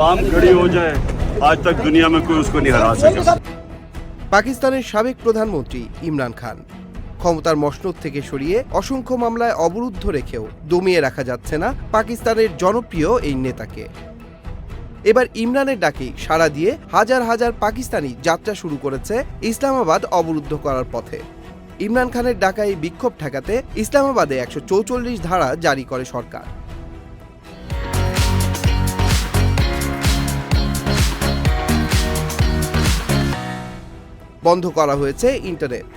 काम खड़ी हो जाए आज तक दुनिया में कोई उसको नहीं हरा सका পাকিস্তানের সাবেক প্রধানমন্ত্রী ইমরান খান ক্ষমতার মসনদ থেকে সরিয়ে অসংখ্য মামলায় অবরুদ্ধ রেখেও দমিয়ে রাখা যাচ্ছে না পাকিস্তানের জনপ্রিয় এই নেতাকে এবার ইমরানের ডাকেই সাড়া দিয়ে হাজার হাজার পাকিস্তানি যাত্রা শুরু করেছে ইসলামাবাদ অবরুদ্ধ করার পথে ইমরান খানের ডাকা এই বিক্ষোভ ঠেকাতে ইসলামাবাদে একশো চৌচল্লিশ ধারা জারি করে সরকার বন্ধ করা হয়েছে ইন্টারনেট।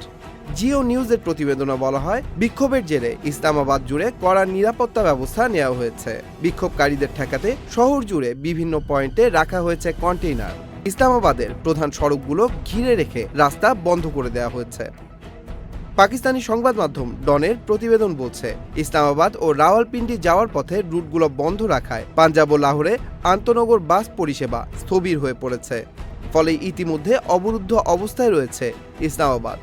জিও নিউজের প্রতিবেদনে বলা হয়, বিক্ষোভের জেরে ইসলামাবাদ জুড়ে কড়া নিরাপত্তা ব্যবস্থা নেওয়া হয়েছে। বিক্ষোভকারীদের ঠেকাতে শহর জুড়ে বিভিন্ন পয়েন্টে রাখা হয়েছে কন্টেইনার। ইসলামাবাদের প্রধান সড়কগুলো ঘিরে রেখে রাস্তা বন্ধ করে দেওয়া হয়েছে। পাকিস্তানি সংবাদ মাধ্যম ডনের প্রতিবেদন বলছে, ইসলামাবাদ ও রাওয়ালপিন্ডি যাওয়ার পথে রুটগুলো বন্ধ রাখায় পাঞ্জাব ও লাহোরে আন্তনগর বাস পরিষেবা স্থবির হয়ে পড়েছে। ফলে ইতিমধ্যে অবরুদ্ধ অবস্থায় রয়েছে ইসলামাবাদ।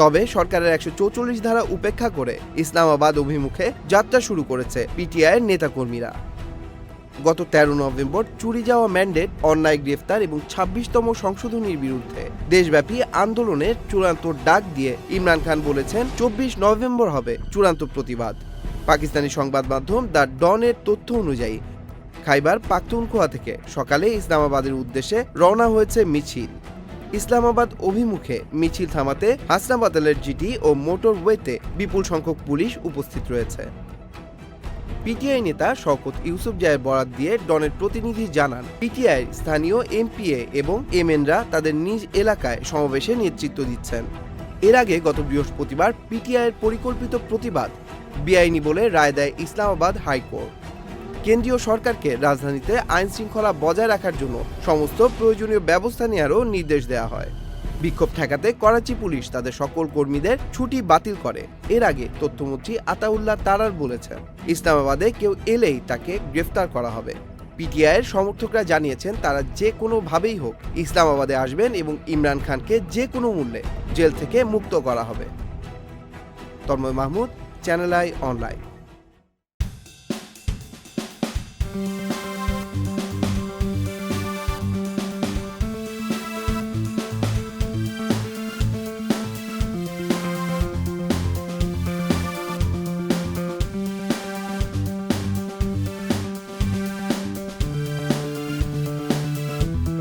তবে সরকারের একশো চৌচল্লিশ ধারা উপেক্ষা করে ইসলামাবাদ অভিমুখে যাত্রা শুরু করেছে পিটিআইয়ের নেতাকর্মীরা। গত তেরো নভেম্বর চুরি যাওয়া ম্যান্ডেট, অন্যায়, গ্রেফতার এবং ছাব্বিশতম সংশোধনীর বিরুদ্ধে দেশব্যাপী আন্দোলনের চূড়ান্ত ডাক দিয়ে ইমরান খান বলেছেন, চব্বিশ নভেম্বর হবে চূড়ান্ত প্রতিবাদ। পাকিস্তানি সংবাদ মাধ্যম দ্য ডনের তথ্য অনুযায়ী খাইবার পাখতুনখোয়া থেকে। সকালে ইসলামাবাদের উদ্দেশ্যে রওনা হয়েছে মিছিল। ইসলামাবাদ অভিমুখে মিছিল থামাতে হাসনাবাদালের জিটি ও মোটরওয়েতে বিপুল সংখ্যক পুলিশ উপস্থিত রয়েছে। পিটিআই নেতা শওকত ইউসুফ জায়ের বরাত দিয়ে ডনের প্রতিনিধি জানান, পিটিআই স্থানীয় এমপিএ এবং এমএনরা তাদের নিজ এলাকায় সমাবেশে নেতৃত্ব দিচ্ছেন। এর আগে গত বৃহস্পতিবার পিটিআইয়ের পরিকল্পিত প্রতিবাদ বেআইনি বলে রায় দেয় ইসলামাবাদ হাইকোর্ট। কেন্দ্রীয় সরকারকে রাজধানীতে আইন শৃঙ্খলা বজায় রাখার জন্য সমস্ত প্রয়োজনীয় ব্যবস্থা নেওয়ারও নির্দেশ দেওয়া হয়। বিক্ষোভ ঠেকাতে করাচি পুলিশ তাদের সকল কর্মীদের ছুটি বাতিল করে। এর আগে তথ্যমন্ত্রী আতাউল্লাহ তারার বলেছেন, ইসলামাবাদে কেউ এলেই তাকে গ্রেফতার করা হবে। পিটিআইয়ের সমর্থকরা জানিয়েছেন, তারা যে কোনোভাবেই হোক ইসলামাবাদে আসবেন এবং ইমরান খানকে যে কোনো মূল্যে জেল থেকে মুক্ত করা হবে। Tanmoy Mahmud, channel I online. Bye.